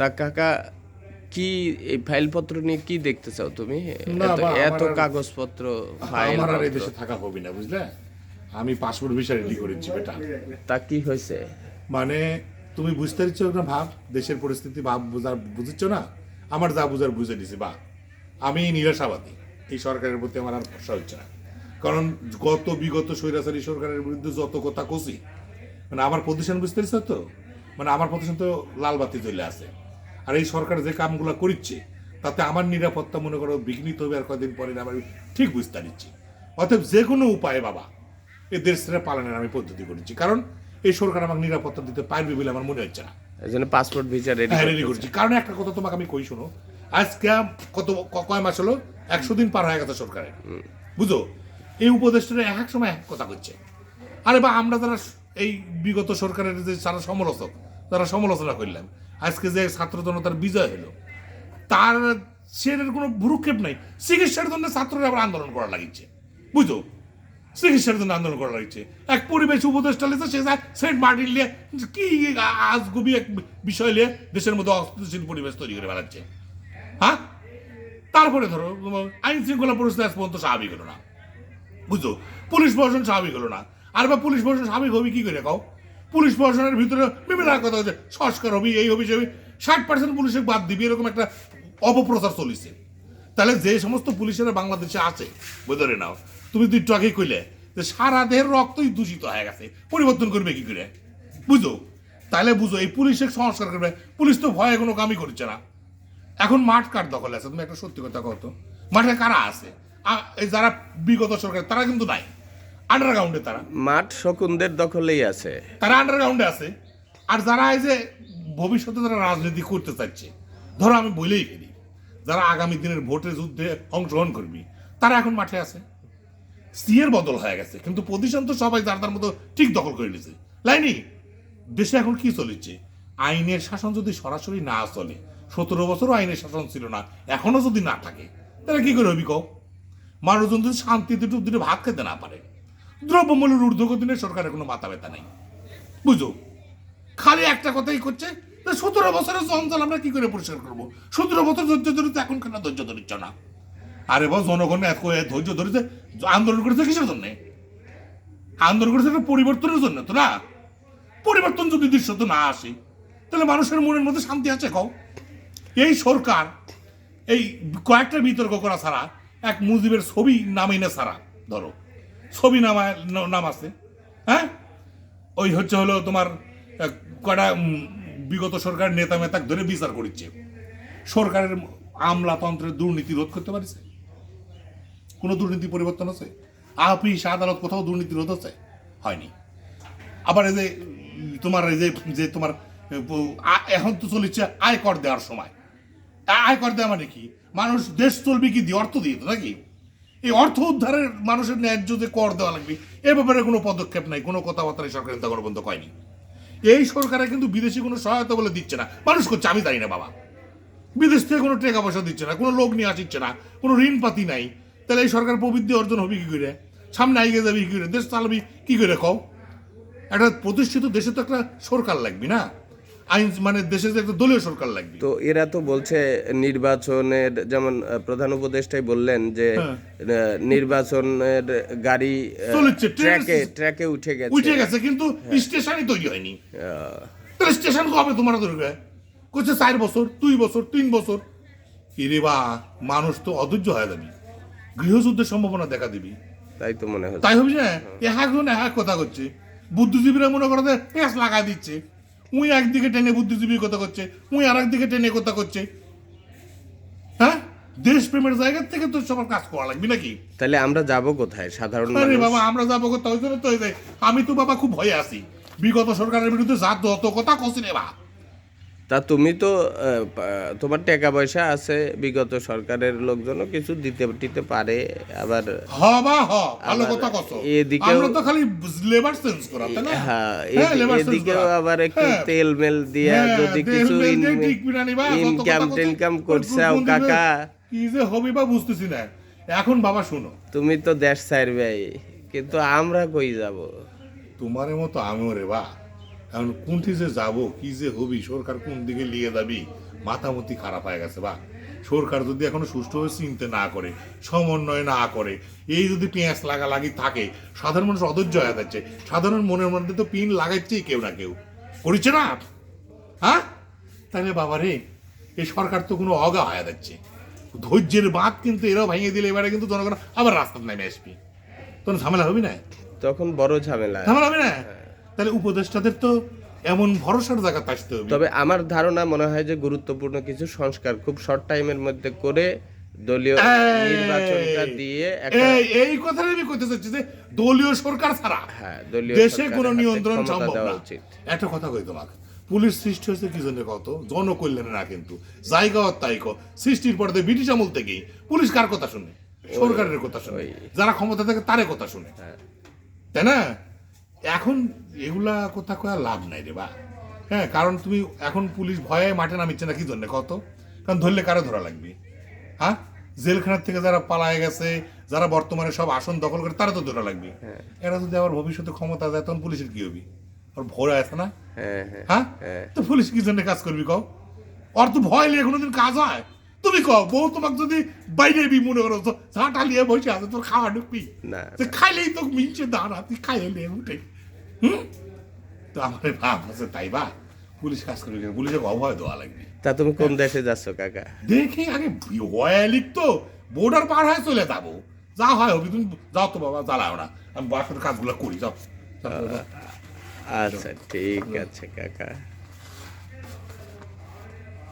তা কাকা কি এই ফাইলপত্র নিয়ে কি দেখতে চাও তুমি? এত- কাগজপত্র ফাইল আমার আর এই দেশে থাকা হবে না বুঝলে? আমি পাসপোর্ট ভিসা রেডি করেছি বেটা। তা কি হয়েছে? মানে তুমি বুঝতে পারছ না ভাব? দেশের পরিস্থিতি ভাব বুঝার বুঝছ না? আমার যা বুঝার বুঝে দিছি বা। আমি নিরাশাবাদী। এই সরকারের প্রতি আমার আর ভরসা হচ্ছে না। কারণ গত বিগত স্বৈরাচারী সরকারের বিরুদ্ধে যত কথা কষি মানে আমার প্রতিষ্ঠান বুঝতে পারছ তো? মানে আমার প্রতিষ্ঠান তো লাল বাতি চলে আছে। আর এই সরকার যে কামগুলো করছে তাতে আমার নিরাপত্তা মনে করো বিঘ্নিত হবে আর কয়েকদিন পরে না আমি ঠিক বুঝতে পারছি। অতএব যে কোনো উপায়ে বাবা এই দেশ ছেড়ে পালনের আমি পদ্ধতি করেছি। কারণ এই সরকার আমাকে নিরাপত্তা দিতে পারবে বলে আমার মনে হচ্ছে না। এই জন্য পাসপোর্ট ভিসা রেডি রেডি করছি। কারণ একটা কথা তোমাকে আমি কই শোনো আজকে কত কয় মাস হলো? একশো দিন পার হয়ে গেছে সরকারের। বুঝো? এই উপদেষ্টারা এক এক সময় এক কথা করছে আরে বা আমরা যারা এই বিগত সরকারের যে যারা সমালোচক যারা সমালোচনা করলাম আজকে যে ছাত্র জনতার বিজয় হলো, তার সেটার কোনো ভ্রুক্ষেপ নাই। চিকিৎসার জন্য ছাত্ররা আবার আন্দোলন করা লাগিচ্ছে বুঝো চিকিৎসার জন্য আন্দোলন করা লাগছে এক পরিবেশ উপদেষ্টা লেছে সে সেন্ট মার্টিন লিয়ে কি আজগুবি এক বিষয় নিয়ে দেশের মধ্যে অস্থিতিশীল পরিবেশ তৈরি করে বেড়াচ্ছে। হ্যাঁ? তারপরে ধরো আইন শৃঙ্খলা পরিস্থিতি আজ পর্যন্ত স্বাভাবিক হলো না। বুঝছ? পুলিশ প্রশাসন স্বাভাবিক হলো না। আর বা পুলিশ প্রশাসন স্বাভাবিক হবি কি করে, কাও? পুলিশ প্রশাসনের ভিতরে বিভিন্ন কথা হচ্ছে। সংস্কার হবি, এই হবি সে ষাট পার্সেন্ট পুলিশে বাদ দিবি, এরকম একটা অপপ্রচার চলিছে। তাহলে যে সমস্ত পুলিশেরা বাংলাদেশে আছে বোধরে নাও তুমি দুই একটু কইলে যে সারা দেহের রক্তই দূষিত হয়ে গেছে। পরিবর্তন করবে কি করে? বুঝো? তাহলে বুঝো, এই পুলিশের সংস্কার করবে। পুলিশ তো ভয়ে কোনো কামই করছে না। এখন মাঠ কার দখলে আছে? তুমি একটা সত্যি কথা কত মাঠে কারা আছে? যারা বিগত সরকার, তারা কিন্তু নাই। আন্ডারগ্রাউন্ডে তারা। মাঠ শকুনদের দখলেই আছে। তারা আন্ডারগ্রাউন্ডে আছে। আর যারা এই যে ভবিষ্যতে যারা রাজনীতি করতে চাচ্ছে ধরো আমি বলেই ফেলি যারা আগামী দিনের ভোটের যুদ্ধে অংশগ্রহণ করবি তারা এখন মাঠে আছে। সিয়ের বদল হয়ে গেছে কিন্তু পজিশন তো সবাই যার তার মতো ঠিক দখল করে নিয়েছে। লাইনি দেশে এখন কি চলেছে? আইনের শাসন যদি সরাসরি না চলে সতেরো বছরও আইনের শাসন ছিল না এখনও যদি না থাকে তাহলে কি করে হবি কও? মানুষজন যদি শান্তিতে দুটো ভাত খেতে না পারে। দ্রব্যমূল্যের ঊর্ধ্বগতিনে সরকারের কোনো মাথা ব্যথা নেই। বুঝো? খালি একটা কথাই করছে সতেরো বছরের জঞ্জাল আমরা কি করে পরিষ্কার করব? সতেরো বছর ধৈর্য ধরেছে এখন কেন ধৈর্য ধরিচ্ছ না। আরে বস জনগণ এত এ ধৈর্য ধরেছে আন্দোলন করেছে কিসের জন্য? আন্দোলন করেছে একটা পরিবর্তনের জন্য তো না? পরিবর্তন যদি দৃশ্য তো না আসে, তাহলে মানুষের মনের মধ্যে শান্তি আছে, কও? এই সরকার, এই কয়েকটা বিতর্ক করা ছাড়া, এক মুজিবের ছবি নামে না ছাড়া, ধরো। ছবি নামায় নাম আছে। হ্যাঁ? ওই হচ্ছে হলো তোমার কটা বিগত সরকার নেতা মেতাক ধরে বিচার করিচ্ছে। সরকারের আমলাতন্ত্রের দুর্নীতি রোধ করতে পারছে? কোনো দুর্নীতি পরিবর্তন আছে আপিস, আদালত কোথাও দুর্নীতি রোধ হচ্ছে? হয়নি। আবার এই যে, তোমার এই যে তোমার এখন তো চলেছে আয় কর দেওয়ার সময়। আ- আয় কর দেওয়া মানে কি? মানুষ দেশ চলবে কি দিয়ে? অর্থ দিয়ে তো নাকি? এই অর্থ উদ্ধারের মানুষের ন্যায্য যে কর দেওয়া লাগবে, এ ব্যাপারে কোনো পদক্ষেপ নাই, কোনো কথাবার্তা এই সরকার নেতা বন্ধ কয়নি এই সরকারে কিন্তু বিদেশি কোনো সহায়তা বলে দিচ্ছে না। মানুষ করছে, আমি জানি না বাবা। বিদেশ থেকে কোনো টাকা পয়সা দিচ্ছে না, কোনো লোক নিয়ে আসিচ্ছে না, কোনো ঋণ পাতি নাই। তাহলে এই সরকার প্রবৃদ্ধি অর্জন হবে কি করে? সামনে আইগে যাবি কি করে? দেশ চালাবি কি করে কও? একটা প্রতিষ্ঠিত দেশে তো একটা সরকার লাগবে না? আইন মানে দেশে একটা দলীয় সরকার লাগবে। তো এরা তো বলছে নির্বাচনের যেমন প্রধান উপদেষ্টাই বললেন যে হ্যাঁ। নির্বাচনের গাড়ি চলেছে, ট্র্যাকে ট্র্যাকে উঠে গেছে। উঠে গেছে কিন্তু স্টেশনই তৈরি হয়নি। তাহলে স্টেশন কবে তোমার দরকার? করছে চার বছর দুই বছর তিন বছর। কিরে বা মানুষ তো অধৈর্য হয়ে যাবি। গৃহযুদ্ধের সম্ভাবনা দেখা দিবি। তাই তো মনে হয় তাই হবে না এক কথা করছে। বুদ্ধিজীবীরা মনে করে পেঁচ লাগাই দিচ্ছে। উই একদিকে টেনে বুদ্ধিজীবী কথা করছে উই আর একদিকে টেনে কথা করছে। হ্যাঁ? দেশপ্রেমের জায়গা থেকে তো সবার কাজ করা লাগবে নাকি? তাহলে আমরা যাব কোথায়? সাধারণ আরে বাবা আমরা যাব কোথায়? ওই জন্য তো আমি তো বাবা খুব ভয়ে আছি। বিগত সরকারের বিরুদ্ধে যা যত কথা কছি রে বা তা তুমি তো তোমার টাকা পয়সা আছে বিগত সরকারের লোকজনও কিছু দিতে দিতে পারে আবার ভালো কথা কত আমরা তো খালি লেবার চেঞ্জ করা তাই না? হ্যাঁ হ্যাঁ, আবার একটু হ্যাঁ। তেল মেল দিয়া যদি কিছু ইনকাম টিনকাম করছাও কাকা। কি যে হবে বা বুঝতেছি না। এখন বাবা শুনো। তুমি তো দেশ ছাড়বে কিন্তু আমরা কই যাব? তোমার মতো আমিও রে বা। এখন কোনটি যে যাব কি যে হবি সরকার কোন দিকে লিয়ে যাবি মাথামতি খারাপ হয়ে গেছে বা সরকার যদি এখনও সুষ্ঠুভাবে চিনতে না করে সমন্বয় না করে এই যদি পেঁয়াজ লাগালাগি থাকে সাধারণ মানুষ অধৈর্য হয়ে যাচ্ছে সাধারণ মনের মধ্যে তো পিন লাগাচ্ছেই কেউ না কেউ। করেছে না? হ্যাঁ? তাহলে বাবা রে এই সরকার তো কোনো অগা হয়ে যাচ্ছে। ধৈর্যের বাঁধ কিন্তু এরাও ভেঙে দিলে এবারে কিন্তু জনগণ আবার রাস্তায় নেমে আসবি। তখন ঝামেলা হবে না? তখন বড় ঝামেলা। ঝামেলা হবে না? তাহলে উপদেষ্টাদের তো এমন ভরসার জায়গা আসতে হবে। তবে আমার ধারণা মনে হয় যে গুরুত্বপূর্ণ কিছু সংস্কার খুব শর্ট টাইমের মধ্যে করে দলীয় নির্বাচনটা দিয়ে এই আমি কইতে চাচ্ছি যে দলীয় সরকার ছাড়া হ্যাঁ দলীয় দেশে কোনো নিয়ন্ত্রণ সম্ভব না। একটা কথা কই তোমাকে পুলিশ সৃষ্টি হয়েছে কি জন্য কত জনকল্যাণে না কিন্তু। জায়গা তাই সৃষ্টির পর ব্রিটিশ আমল থেকেই। পুলিশ কার কথা শুনে? সরকারের কথা শুনে। যারা ক্ষমতা থাকে তারে কথা শুনে। হ্যাঁ। তাই না? এখন এগুলা কথা কয়া লাভ নাই রে বা। হ্যাঁ কারণ তুমি এখন পুলিশ ভয়ে মাঠে নামিচ্ছে না কি জন্য কত কারণ ধরলে কারও ধরা লাগবে। হ্যাঁ? জেলখানার থেকে যারা পালায় গেছে যারা বর্তমানে সব আসন দখল করে তারা তো ধরা লাগবে। এরা যদি আবার ভবিষ্যতে ক্ষমতা দেয় তখন পুলিশের কি হবে? আর ভয় আছে না? হ্যাঁ হ্যাঁ। হ্যাঁ? হ্যাঁ। তো পুলিশ কি জন্য কাজ করবি কও? আর তো ভয় নিয়ে কোনোদিন কাজ হয়? তুমি কও বউ তোমাকে যদি বাইরে বি মনে করো তো ঝাঁটা নিয়ে বসে আছে তোর খাওয়া ঢুকবি? না খাইলেই তো মিনছে দাঁড়া তুই খাইলে উঠে। হুম? তো আমার ভাব আছে তাই বা? পুলিশ কাজ করবে কেন? পুলিশে অভয় দেওয়া লাগবে। তা তুমি কোন দেশে যাচ্ছ কাকা? দেখি আগে ওয়ালিক তো। বর্ডার পার হয়ে চলে যাব। যা হয় হবি তুমি যাও তো বাবা জ্বালাও না। আমি বাসার কাজগুলো করি যাও। আচ্ছা ঠিক আছে কাকা।